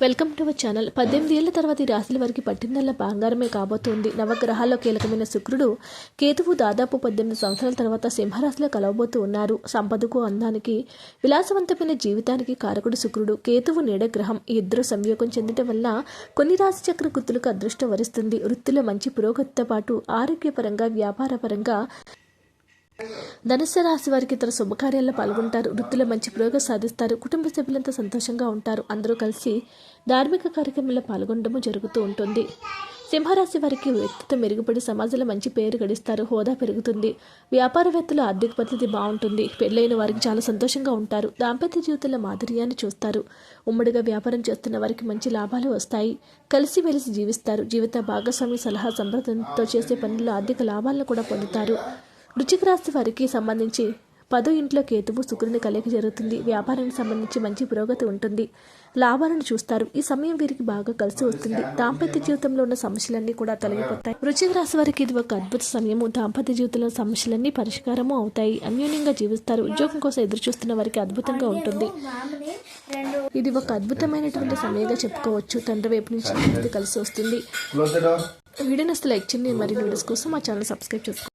Welcome to our channel. పద్దెనిమిది ఏళ్ళ తర్వాత ఈ రాశుల వారికి పట్టిందల్లా బంగారమే కాబోతోంది. నవగ్రహాల్లో కీలకమైన శుక్రుడు కేతువు దాదాపు పద్దెనిమిది సంవత్సరాల తర్వాత సింహరాశిలో కలవబోతూ ఉన్నారు. సంపదకు అందానికి విలాసవంతమైన జీవితానికి కారకుడు శుక్రుడు. కేతువు నీడ గ్రహం. ఈ ఇద్దరు సంయోగం చెందటం వల్ల కొన్ని రాశి చక్ర గుర్తులకు అదృష్టం వరిస్తుంది. వృత్తిలో మంచి పురోగతితో పాటు ఆరోగ్యపరంగా వ్యాపారపరంగా ధనుసు రాశి వారికి ఇతర శుభకార్యాల్లో పాల్గొంటారు. వృత్తిలో మంచి ప్రయోగం సాధిస్తారు. కుటుంబ సభ్యులంతా సంతోషంగా ఉంటారు. అందరూ కలిసి ధార్మిక కార్యక్రమంలో పాల్గొనడము జరుగుతూ ఉంటుంది. సింహరాశి వారికి వ్యక్తిత్వం మెరుగుపడి సమాజంలో మంచి పేరు గడిస్తారు. హోదా పెరుగుతుంది. వ్యాపారవేత్తల ఆర్థిక పరిస్థితి బాగుంటుంది. పెళ్ళైన వారికి చాలా సంతోషంగా ఉంటారు. దాంపత్య జీవితంలో మాధుర్యాన్ని చూస్తారు. ఉమ్మడిగా వ్యాపారం చేస్తున్న వారికి మంచి లాభాలు వస్తాయి. కలిసి వెలిసి జీవిస్తారు. జీవిత భాగస్వామి సలహా సంప్రదంతో చేసే పనుల్లో ఆర్థిక లాభాలను కూడా పొందుతారు. వృచ్చిక రాశి వారికి సంబంధించి పదో ఇంట్లో కేతువు శుక్రుని కలయిక జరుగుతుంది. వ్యాపారానికి సంబంధించి మంచి పురోగతి ఉంటుంది. లాభాలను చూస్తారు. ఈ సమయం వీరికి బాగా కలిసి వస్తుంది. దాంపత్య జీవితంలో ఉన్న సమస్యలన్నీ కూడా తొలగిపోతాయి. వృచ్చిక రాశి వారికి ఇది ఒక అద్భుత సమయము. దాంపత్య జీవితంలో సమస్యలన్నీ పరిష్కారము అవుతాయి. అన్యోన్యంగా జీవిస్తారు. ఉద్యోగం కోసం ఎదురు చూస్తున్న వారికి అద్భుతంగా ఉంటుంది. ఇది ఒక అద్భుతమైనటువంటి సమయంగా చెప్పుకోవచ్చు. తండ్రి వైపు నుంచి కలిసి వస్తుంది. Close the door. వీడియో నస్తే లైక్ చేయండి. మరిన్ని వీడియోస్ కోసం మా ఛానల్ సబ్స్క్రైబ్ చేసుకోండి.